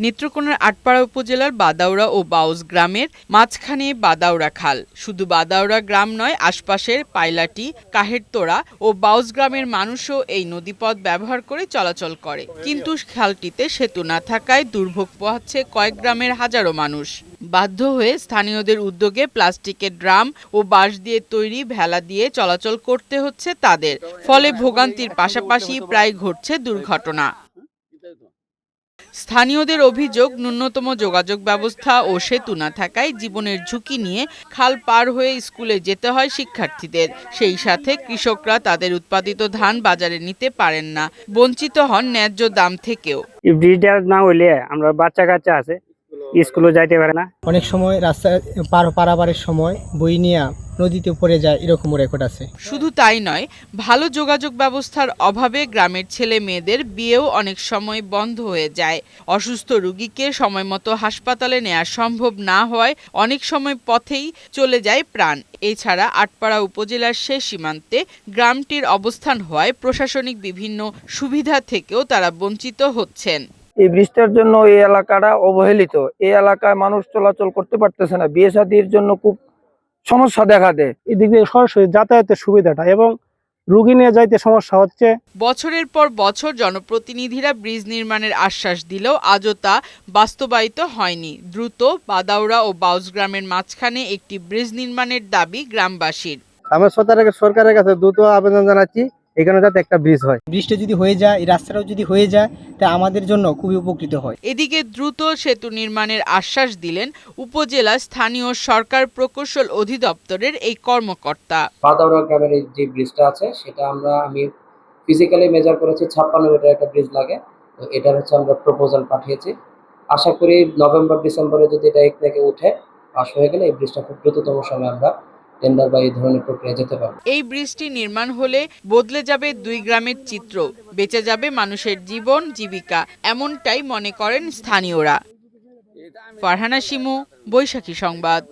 নেত্রকোনার আটপাড়া উপজেলার বাদাউড়া ও বাউস গ্রামের মাঝখানে বাদাউড়া খাল। শুধু বাদাউড়া গ্রাম নয়, আশপাশের পাইলাটি, কাহেরতোড়া ও বাউস গ্রামের মানুষও এই নদীপথ ব্যবহার করে চলাচল করে। কিন্তু খালটিতে সেতু না থাকায় দুর্ভোগ পোহাচ্ছে কয়েক গ্রামের হাজারো মানুষ। বাধ্য হয়ে স্থানীয়দের উদ্যোগে প্লাস্টিকের ড্রাম ও বাঁশ দিয়ে তৈরি ভেলা দিয়ে চলাচল করতে হচ্ছে তাদের। ফলে ভোগান্তির পাশাপাশি প্রায় ঘটছে দুর্ঘটনা। স্থানীয়দের অভিযোগ ন্যূনতম যোগাযোগ ব্যবস্থা ও সেতু না থাকায় জীবনের ঝুঁকি নিয়ে খাল পার হয়ে স্কুলে যেতে হয় শিক্ষার্থীদের। সেই সাথে কৃষকরা তাদের উৎপাদিত ধান বাজারে নিতে পারেন না বঞ্চিত হন ন্যায্য দাম থেকেও। ব্রিজটা না হইলে আমরা বাচ্চা কাচ্চা আছে স্কুলে যাইতে পারে না। অনেক সময় রাস্তা পার পারাপারের সময় বই নিয়ে নদীতে পড়ে যায় এরকমও রেকর্ড আছে। শুধু তাই নয় ভালো যোগাযোগ ব্যবস্থার অভাবে গ্রামের ছেলে মেয়েদের বিয়েও অনেক সময় বন্ধ হয়ে যায়। অসুস্থ রোগীকে সময়মতো হাসপাতালে নেওয়া সম্ভব না হওয়ায় অনেক সময় পথেই চলে যায় প্রাণ। এছাড়া আটপাড়া উপজেলার শেষ সীমান্তে গ্রামটির অবস্থান হওয়ায় প্রশাসনিক বিভিন্ন সুবিধা থেকেও তারা বঞ্চিত হচ্ছেন। এই ব্রিজটার জন্য এই এলাকাটা অবহেলিত। এই এলাকায় মানুষ চলাচল করতে পারতেছে না। বিয়ে জন্য খুব সমস্যা দেখা দেয়। এদিকে সরাসরি যাতায়াতের সুবিধাটা এবং রুগী নিয়ে যাইতে সমস্যা হচ্ছে। বছরের পর বছর জনপ্রতিনিধিরা ব্রিজ নির্মাণের আশ্বাস দিলেও আজও তা বাস্তবায়িত হয়নি। দ্রুত বাদাউরা ও বাউস গ্রামের মাঝখানে একটি ব্রিজ নির্মাণের দাবি গ্রামবাসীর। আমরা সরকারের কাছে দ্রুত আবেদন জানাচ্ছি। এখানে যাতে একটা ব্রিজ হয়। বৃষ্টি যদি হয়ে যায় এই রাস্তাটাও যদি হয়ে যায় তা আমাদের জন্য খুবই উপকৃত হয়। এদিকে দ্রুত সেতু নির্মাণের আশ্বাস দিলেন উপজেলা স্থানীয় সরকার প্রকৌশল অধিদপ্তরের এই কর্মকর্তা। বাদাউড়া গ্রামের যে ব্রিজটা আছে সেটা আমরা আমি ফিজিক্যালি মেজার করেছি ছাপ্পান্ন মিটার একটা ব্রিজ লাগে। তো এটার হচ্ছে আমরা প্রপোজাল পাঠিয়েছি। আশা করি নভেম্বর ডিসেম্বরে যদি এটা এক থেকে উঠে পাশ হয়ে গেলে এই ব্রিজটা খুব দ্রুততম সময়ে আমরা টেন্ডার বা এই ধরনের প্রক্রিয়া যেতে পারে। এই ব্রিজটি নির্মাণ হলে বদলে যাবে দুই গ্রামের চিত্র, বেঁচে যাবে মানুষের জীবন, জীবিকা, এমনটাই মনে করেন স্থানীয়রা। ফারহানা শিমু, বৈশাখী সংবাদ।